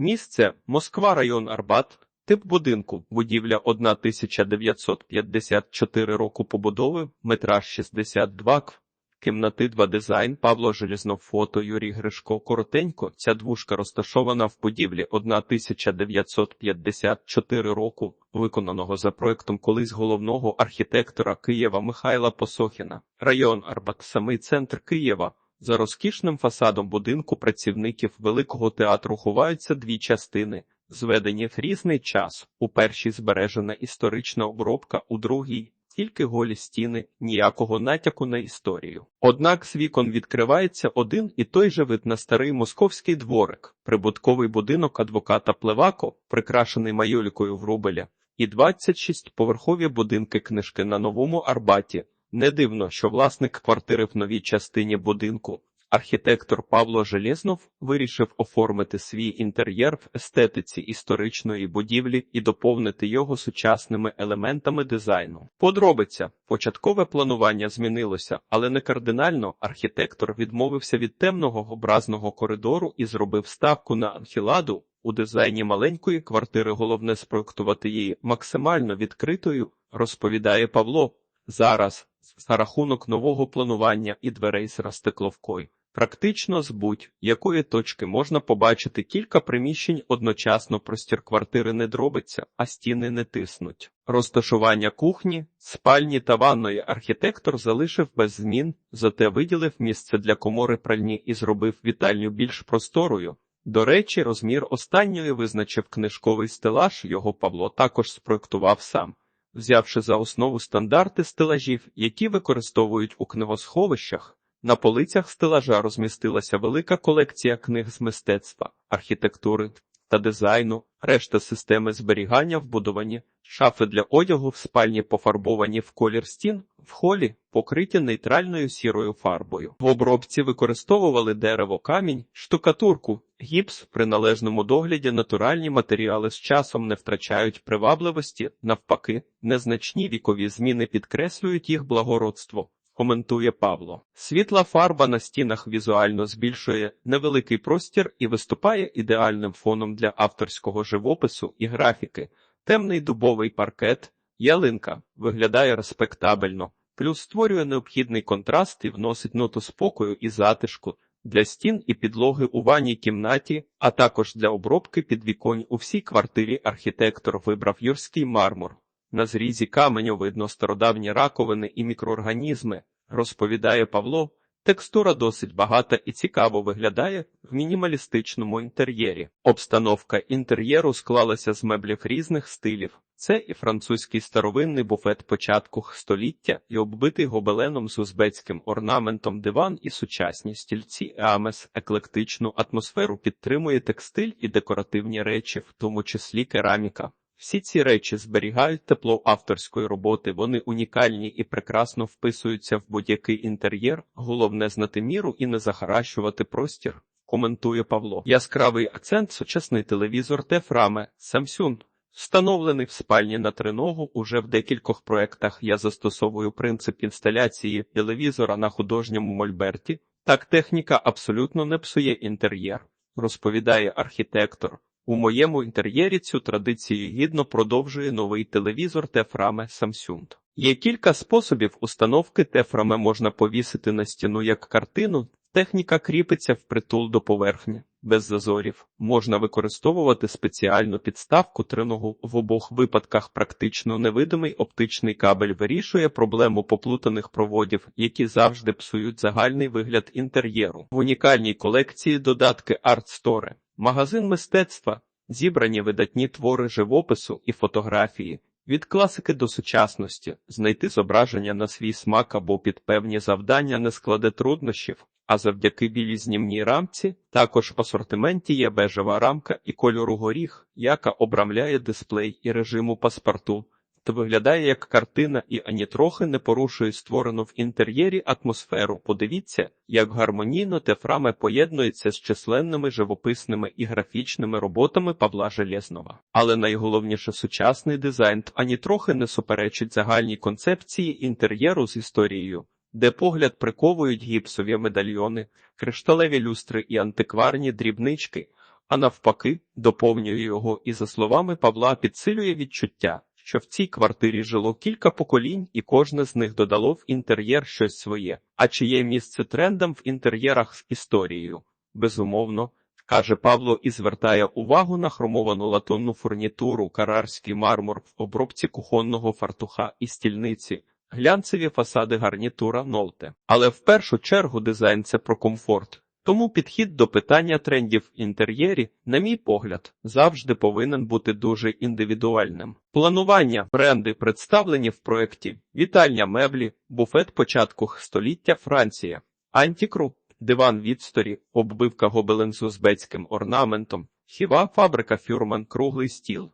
Місце Москва, район Арбат. Тип будинку будівля 1954 року побудови, метраж 62 кв. Кімнати 2 дизайн Павло Железнов фото Юрій Гришко коротенько. Ця двушка розташована в будівлі 1954 року, виконаного за проектом колись головного архітектора Києва Михайла Посохіна. Район Арбат, самий центр Києва. За розкішним фасадом будинку працівників Великого театру ховаються дві частини, зведені в різний час. У першій збережена історична обробка, у другій тільки голі стіни, ніякого натяку на історію. Однак з вікон відкривається один і той же вид на старий московський дворик, прибутковий будинок адвоката Плевако, прикрашений майолікою Врубеля, і 26 поверхові будинки книжки на новому Арбаті. Не дивно, що власник квартири в новій частині будинку, архітектор Павло Железнов, вирішив оформити свій інтер'єр в естетиці історичної будівлі і доповнити його сучасними елементами дизайну. Подробиця початкове планування змінилося, але не кардинально. Архітектор відмовився від темного образного коридору і зробив ставку на анхіладу. У дизайні маленької квартири головне спроектувати її максимально відкритою, розповідає Павло. Зараз за рахунок нового планування і дверей з розстекловкою. Практично з будь-якої точки можна побачити кілька приміщень одночасно простір квартири не дробиться, а стіни не тиснуть. Розташування кухні, спальні та ванної архітектор залишив без змін, зате виділив місце для комори пральні і зробив вітальню більш просторою. До речі, розмір останньої визначив книжковий стелаж, його Павло також спроектував сам взявши за основу стандарти стелажів, які використовують у книгосховищах. На полицях стелажа розмістилася велика колекція книг з мистецтва, архітектури та дизайну, решта системи зберігання вбудовані, шафи для одягу в спальні пофарбовані в колір стін, в холі покриті нейтральною сірою фарбою. В обробці використовували дерево, камінь, штукатурку, гіпс при належному догляді натуральні матеріали з часом не втрачають привабливості, навпаки, незначні вікові зміни підкреслюють їх благородство. Коментує Павло. Світла фарба на стінах візуально збільшує невеликий простір і виступає ідеальним фоном для авторського живопису і графіки. Темний дубовий паркет, ялинка виглядає респектабельно, плюс створює необхідний контраст і вносить ноту спокою і затишку для стін і підлоги у ванній кімнаті, а також для обробки підвіконь у всій квартирі архітектор вибрав юрський мармур. На зрізі каменю видно стародавні раковини і мікроорганізми, розповідає Павло. Текстура досить багата і цікаво виглядає в мінімалістичному інтер'єрі. Обстановка інтер'єру склалася з меблів різних стилів. Це і французький старовинний буфет початку століття, і оббитий гобеленом з узбецьким орнаментом диван і сучасні стільці Амес еклектичну атмосферу підтримує текстиль і декоративні речі, в тому числі кераміка. Всі ці речі зберігають тепло авторської роботи, вони унікальні і прекрасно вписуються в будь-який інтер'єр. Головне знати міру і не захаращувати простір. Коментує Павло. Яскравий акцент, сучасний телевізор Тефраме Samsung. Встановлений в спальні на триногу уже в декількох проектах я застосовую принцип інсталяції телевізора на художньому мольберті. Так техніка абсолютно не псує інтер'єр, розповідає архітектор. У моєму інтер'єрі цю традицію гідно продовжує новий телевізор Тефраме Samsung. Є кілька способів установки Тефраме можна повісити на стіну як картину. Техніка кріпиться впритул до поверхні, без зазорів. Можна використовувати спеціальну підставку триногу. В обох випадках практично невидимий оптичний кабель вирішує проблему поплутаних проводів, які завжди псують загальний вигляд інтер'єру. В унікальній колекції додатки Art. Магазин мистецтва, зібрані видатні твори живопису і фотографії, від класики до сучасності, знайти зображення на свій смак або під певні завдання не складе труднощів, а завдяки білій знімній рамці також в асортименті є бежева рамка і кольору горіх, яка обрамляє дисплей і режиму паспорту та виглядає як картина і ані трохи не порушує створену в інтер'єрі атмосферу. Подивіться, як гармонійно тефраме поєднується з численними живописними і графічними роботами Павла Железнова. Але найголовніше сучасний дизайн ані трохи не суперечить загальній концепції інтер'єру з історією. Де погляд приковують гіпсові медальйони, кришталеві люстри і антикварні дрібнички, а навпаки, доповнює його і, за словами Павла, підсилює відчуття, що в цій квартирі жило кілька поколінь, і кожне з них додало в інтер'єр щось своє. А чи є місце трендам в інтер'єрах з історією? Безумовно, каже Павло і звертає увагу на хромовану латунну фурнітуру, карарський мармур в обробці кухонного фартуха і стільниці. Глянцеві фасади гарнітура Нолте. Але в першу чергу дизайн це про комфорт. Тому підхід до питання трендів в інтер'єрі, на мій погляд, завжди повинен бути дуже індивідуальним. Планування, бренди представлені в проєкті, вітальня меблі, буфет початку століття Франція, антікру, диван відсторі, оббивка гобелен з узбецьким орнаментом, хіва фабрика фюрман круглий стіл,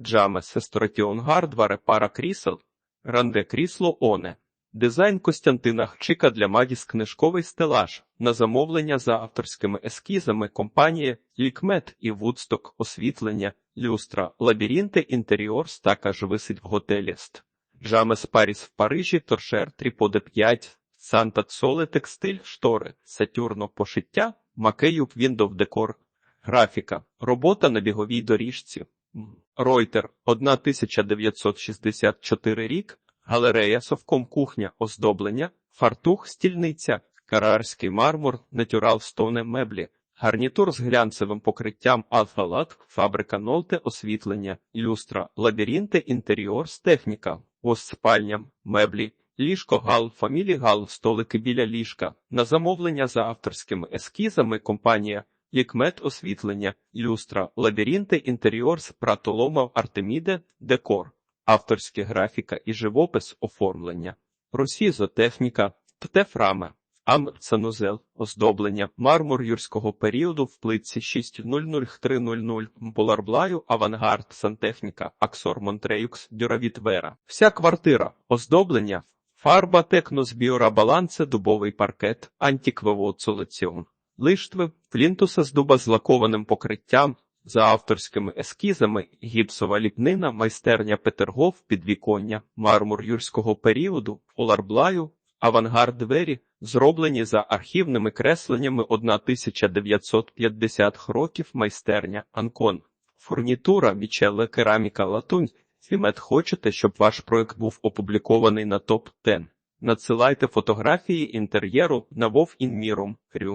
джаме сестратіон гардваре пара крісел, ранде крісло оне. Дизайн Костянтина Хчика для Магіс книжковий стелаж на замовлення за авторськими ескізами компанії Лікмет і Вудсток освітлення, люстра, лабіринти інтеріорс також висить в готелі Ст. Джамес Паріс в Парижі, Торшер Тріподе 5, Санта Цоле текстиль, штори, Сатюрно пошиття, Макеюб Віндов Декор, графіка, робота на біговій доріжці. Ройтер 1964 рік, галерея совком кухня, оздоблення, фартух, стільниця, карарський мармур, натюрал стоне меблі, гарнітур з глянцевим покриттям алфалат, фабрика нолте, освітлення, люстра, лабіринти, інтеріорс, техніка, ось спальня, меблі, ліжко гал, фамілі гал, столики біля ліжка, на замовлення за авторськими ескізами компанія Лікмет освітлення, люстра, лабіринти, інтеріорс, пратолома, Артеміде, декор, авторські графіка і живопис оформлення, росізотехніка, птефрами, амцанузел, оздоблення, мармур юрського періоду в плитці 6.00-3.00, Боларблаю, авангард, сантехніка, Аксор Монтреюкс, Дюравіт Вера. Вся квартира, оздоблення, фарба, текнос, біорабаланце, дубовий паркет, антиквевоцолеціон. Лиштви, плінтуса з дуба з лакованим покриттям, за авторськими ескізами, гіпсова ліпнина, майстерня Петергоф, підвіконня, мармур юрського періоду, оларблаю, авангард двері, зроблені за архівними кресленнями 1950 років майстерня Анкон. Фурнітура, Мічеле, кераміка, латунь. Фімет хочете, щоб ваш проект був опублікований на топ-10? Надсилайте фотографії інтер'єру на Вов Інміром. Рю.